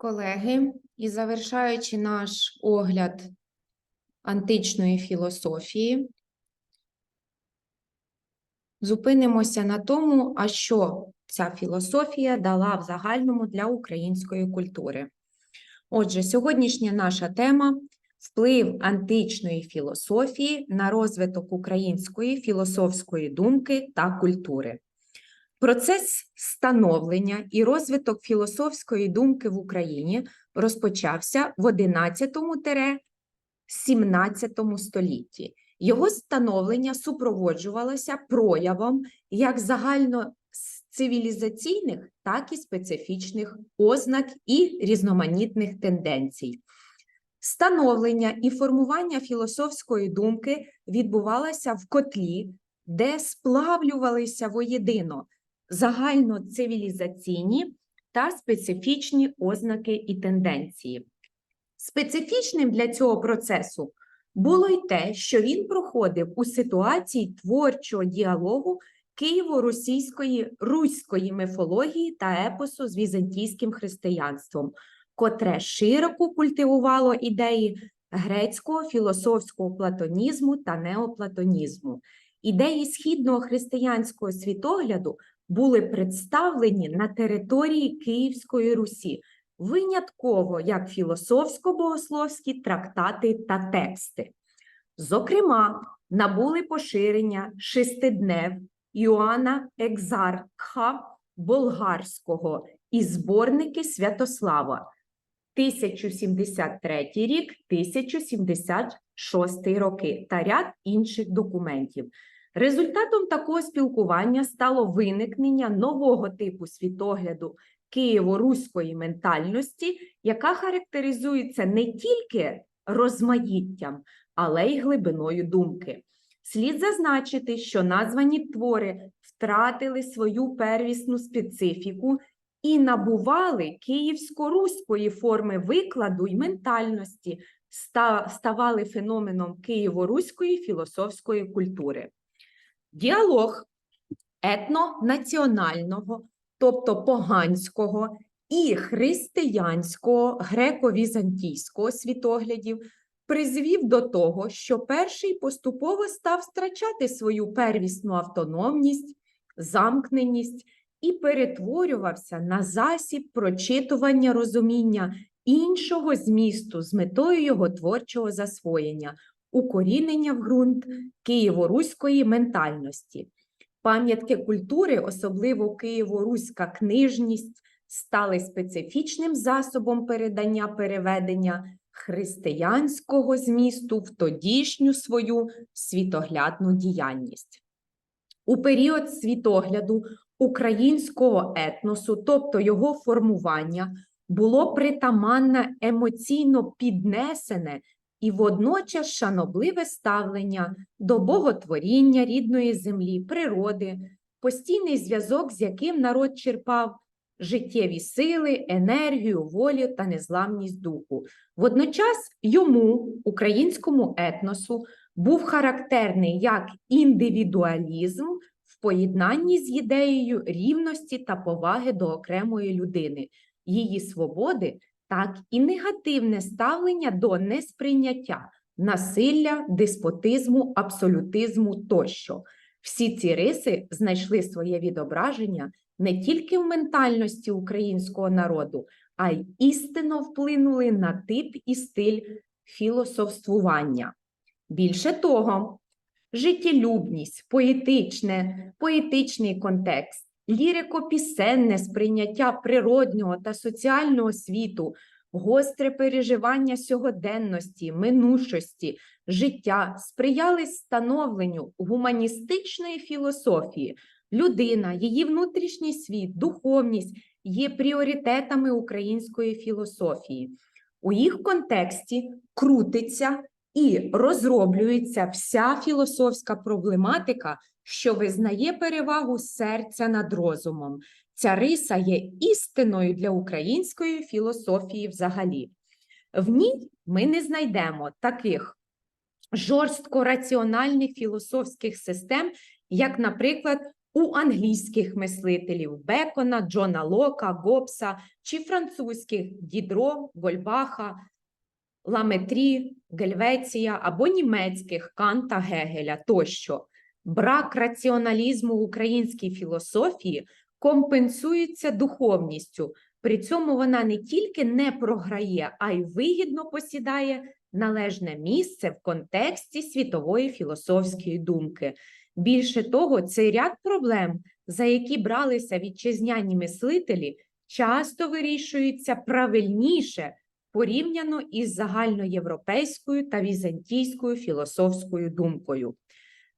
Колеги, і завершаючи наш огляд античної філософії, зупинимося на тому, а що ця філософія дала в загальному для української культури. Отже, сьогоднішня наша тема вплив античної філософії на розвиток української філософської думки та культури. Процес становлення і розвиток філософської думки в Україні розпочався в 11-17 столітті. Його становлення супроводжувалося проявом як загальноцивілізаційних, так і специфічних ознак і різноманітних тенденцій. Становлення і формування філософської думки відбувалося в котлі, де сплавлювалися воєдино загальноцивілізаційні та специфічні ознаки і тенденції. Специфічним для цього процесу було й те, що він проходив у ситуації творчого діалогу києво-російської руської міфології та епосу з візантійським християнством, котре широко культивувало ідеї грецького філософського платонізму та неоплатонізму. Ідеї східного християнського світогляду були представлені на території Київської Русі, винятково як філософсько-богословські трактати та тексти. Зокрема, набули поширення шестиднев Іоанна Екзаркха Болгарського і зборники Святослава 1073 рік, 1076 роки та ряд інших документів. Результатом такого спілкування стало виникнення нового типу світогляду києво-руської ментальності, яка характеризується не тільки розмаїттям, але й глибиною думки. Слід зазначити, що названі твори втратили свою первісну специфіку і набували київсько-руської форми викладу й ментальності, ставали феноменом києво-руської філософської культури. Діалог етнонаціонального, тобто поганського і християнського греко-візантійського світоглядів призвів до того, що перший поступово став втрачати свою первісну автономність, замкненість і перетворювався на засіб прочитування розуміння іншого змісту з метою його творчого засвоєння, укорінення в ґрунт києво-руської ментальності. Пам'ятки культури, особливо києво-руська книжність, стали специфічним засобом передання переведення християнського змісту в тодішню свою світоглядну діяльність. У період світогляду українського етносу, тобто його формування, було притаманне емоційно піднесене і водночас шанобливе ставлення до боготворіння рідної землі, природи, постійний зв'язок, з яким народ черпав життєві сили, енергію, волю та незламність духу. Водночас йому, українському етносу, був характерний як індивідуалізм в поєднанні з ідеєю рівності та поваги до окремої людини, її свободи так і негативне ставлення до несприйняття, насилля, деспотизму, абсолютизму тощо. Всі ці риси знайшли своє відображення не тільки в ментальності українського народу, а й істинно вплинули на тип і стиль філософствування. Більше того, життєлюбність, поетичне, поетичний контекст, лірико-пісенне сприйняття природнього та соціального світу, гостре переживання сьогоденності, минушості, життя сприяли становленню гуманістичної філософії. Людина, її внутрішній світ, духовність є пріоритетами української філософії. У їх контексті крутиться і розроблюється вся філософська проблематика, що визнає перевагу серця над розумом. Ця риса є істиною для української філософії взагалі. В ній ми не знайдемо таких жорстко раціональних філософських систем, як, наприклад, у англійських мислителів Бекона, Джона Лока, Гоббса чи французьких Дідро, Гольбаха, Ламетрі, Гельвеція або німецьких Канта, Гегеля тощо. Брак раціоналізму в українській філософії компенсується духовністю. При цьому вона не тільки не програє, а й вигідно посідає належне місце в контексті світової філософської думки. Більше того, цей ряд проблем, за які бралися вітчизняні мислителі, часто вирішуються правильніше порівняно із загальноєвропейською та візантійською філософською думкою.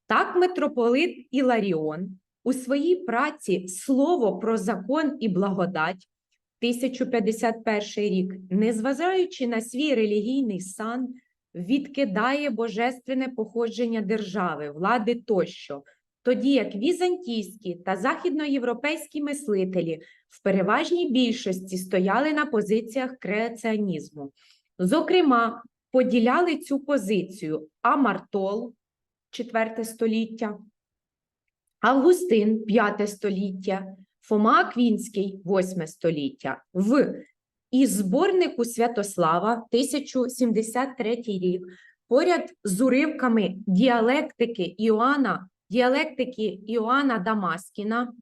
Так митрополит Іларіон у своїй праці Слово про закон і благодать 1051 рік, незважаючи на свій релігійний сан, відкидає божественне походження держави, влади тощо, тоді як візантійські та західноєвропейські мислителі в переважній більшості стояли на позиціях креаціонізму. Зокрема, поділяли цю позицію Амартол, 4 століття, Августин, 5 століття, Фома Аквінський, 8 століття. В із зборнику Святослава, 1073 рік, поряд з уривками діалектики Іоанна, діалектики Іоанна Дамаскіна,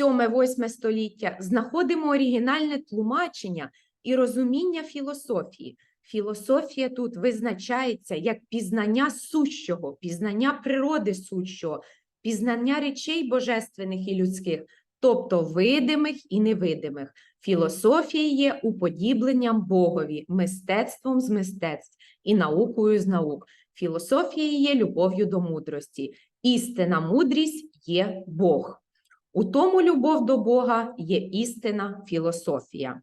7-8 століття, знаходимо оригінальне тлумачення і розуміння філософії. Філософія тут визначається як пізнання сущого, пізнання природи сущого, пізнання речей божественних і людських, тобто видимих і невидимих. Філософія є уподібленням Богові, мистецтвом з мистецтв і наукою з наук. Філософія є любов'ю до мудрості. Істина мудрість є Бог. У тому любов до Бога є істина філософія.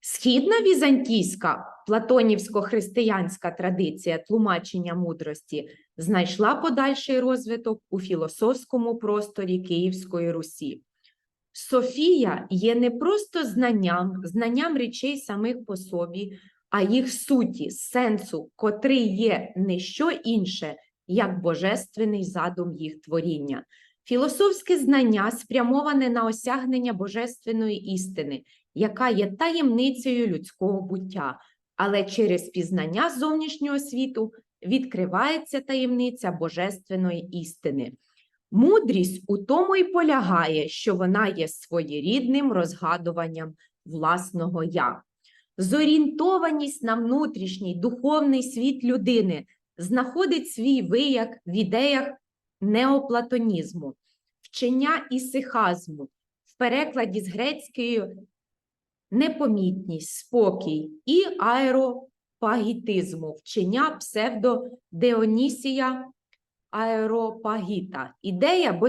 Східна візантійська платонівсько-християнська традиція тлумачення мудрості знайшла подальший розвиток у філософському просторі Київської Русі. Софія є не просто знанням, знанням речей самих по собі, а їх суті, сенсу, котрий є не що інше, як божественний задум їх творіння. Філософське знання спрямоване на осягнення божественної істини, яка є таємницею людського буття, але через пізнання зовнішнього світу відкривається таємниця божественної істини. Мудрість у тому й полягає, що вона є своєрідним розгадуванням власного я. Зорієнтованість на внутрішній духовний світ людини знаходить свій вияк в ідеях неоплатонізму, вчення ісихазму, в перекладі з грецької непомітність, спокій і аеропагітизму, вчення псевдодеонісія аеропагіта. Ідея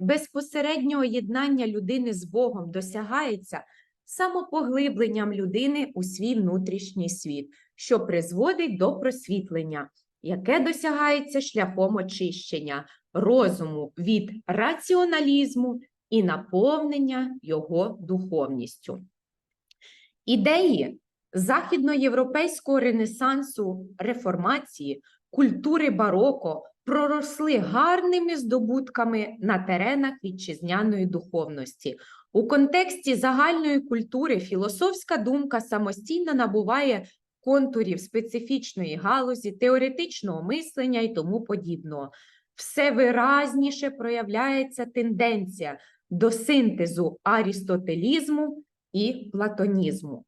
безпосереднього єднання людини з Богом досягається самопоглибленням людини у свій внутрішній світ, що призводить до просвітлення, яке досягається шляхом очищення розуму від раціоналізму і наповнення його духовністю. Ідеї західноєвропейського ренесансу реформації, культури бароко проросли гарними здобутками на теренах вітчизняної духовності. У контексті загальної культури філософська думка самостійно набуває контурів специфічної галузі, теоретичного мислення і тому подібного. Все виразніше проявляється тенденція до синтезу арістотелізму і платонізму.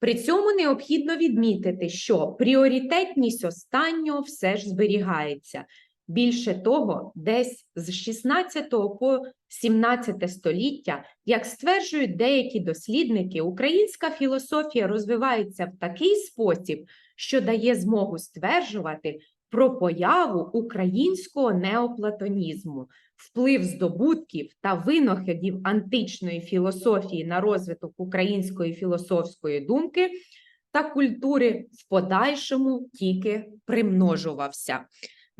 При цьому необхідно відмітити, що пріоритетність останнього все ж зберігається. Більше того, десь з 16 по 17 століття, як стверджують деякі дослідники, українська філософія розвивається в такий спосіб, що дає змогу стверджувати про появу українського неоплатонізму, вплив здобутків та винаходів античної філософії на розвиток української філософської думки та культури в подальшому тільки примножувався.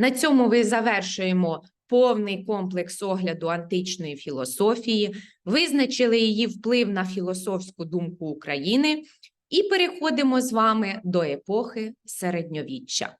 На цьому ми завершуємо повний комплекс огляду античної філософії, визначили її вплив на філософську думку України і переходимо з вами до епохи середньовіччя.